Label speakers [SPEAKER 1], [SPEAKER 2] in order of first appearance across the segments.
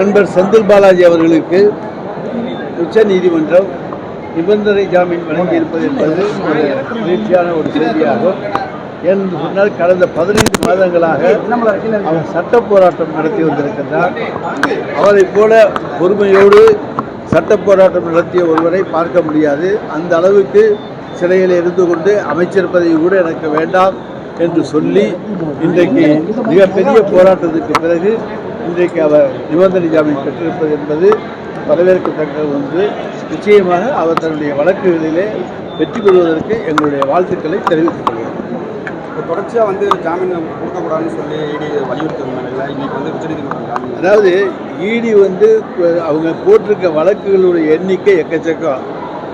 [SPEAKER 1] நண்பர் செந்தில் பாலாஜி அவர்களுக்கு உச்ச நீதிமன்றம் நிபந்தனை ஜாமீன் வழங்கியிருப்பது என்பது ஒரு மகிழ்ச்சியான ஒரு செய்தியாகும். என்று சொன்னால் கடந்த பதினைந்து மாதங்களாக அவர் சட்ட போராட்டம் நடத்தி வந்திருக்கின்றார். அவரைப் போல பொறுமையோடு சட்ட போராட்டம் நடத்திய ஒருவரை பார்க்க முடியாது. அந்த அளவுக்கு சிறையில் இருந்து கொண்டு அமைச்சர் பதவி கூட எனக்கு வேண்டாம் என்று சொல்லி இன்றைக்கு மிகப்பெரிய போராட்டத்துக்கு பிறகு இன்றைக்கு அவர் நிபந்தனை ஜாமீன் பெற்றிருப்பது என்பது வரவேற்கத்தக்க ஒன்று. நிச்சயமாக அவர் தன்னுடைய வழக்குகளிலே வெற்றி பெறுவதற்கு எங்களுடைய வாழ்த்துக்களை தெரிவித்துக் கொள்கிறோம்
[SPEAKER 2] இப்போ தொடர்ச்சியாக வந்து ஜாமீன் கொடுக்கக்கூடாதுன்னு சொல்லி இடி வலியுறுத்தி நிலையில் இன்னைக்கு வந்து உச்சநீதிமன்றம்
[SPEAKER 1] அதாவது இடி வந்து அவங்க போட்டிருக்க வழக்குகளுடைய எண்ணிக்கை எக்கச்சக்கம்.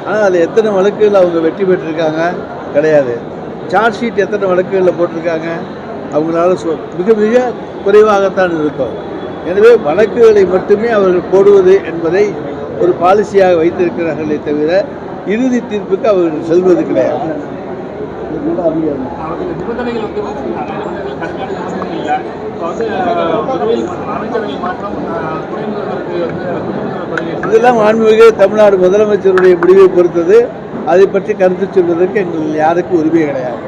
[SPEAKER 1] ஆனால் அதில் எத்தனை வழக்குகள் அவங்க வெற்றி பெற்றிருக்காங்க? கிடையாது. சார்ஜ் ஷீட் எத்தனை வழக்குகளில் போட்டிருக்காங்க? அவங்களால சொ மிக மிக குறைவாகத்தான் இருக்கும். எனவே வழக்குகளை மட்டுமே அவர்கள் போடுவது என்பதை ஒரு பாலிசியாக வைத்திருக்கிறார்களே தவிர இறுதி தீர்ப்புக்கு அவர்கள் செல்வது கிடையாது. இதெல்லாம் ஆன்மீக தமிழ்நாடு முதலமைச்சருடைய முடிவை பொறுத்தது. அதை பற்றி கருத்து சொல்வதற்கு எங்கள் யாருக்கும் உரிமை கிடையாது.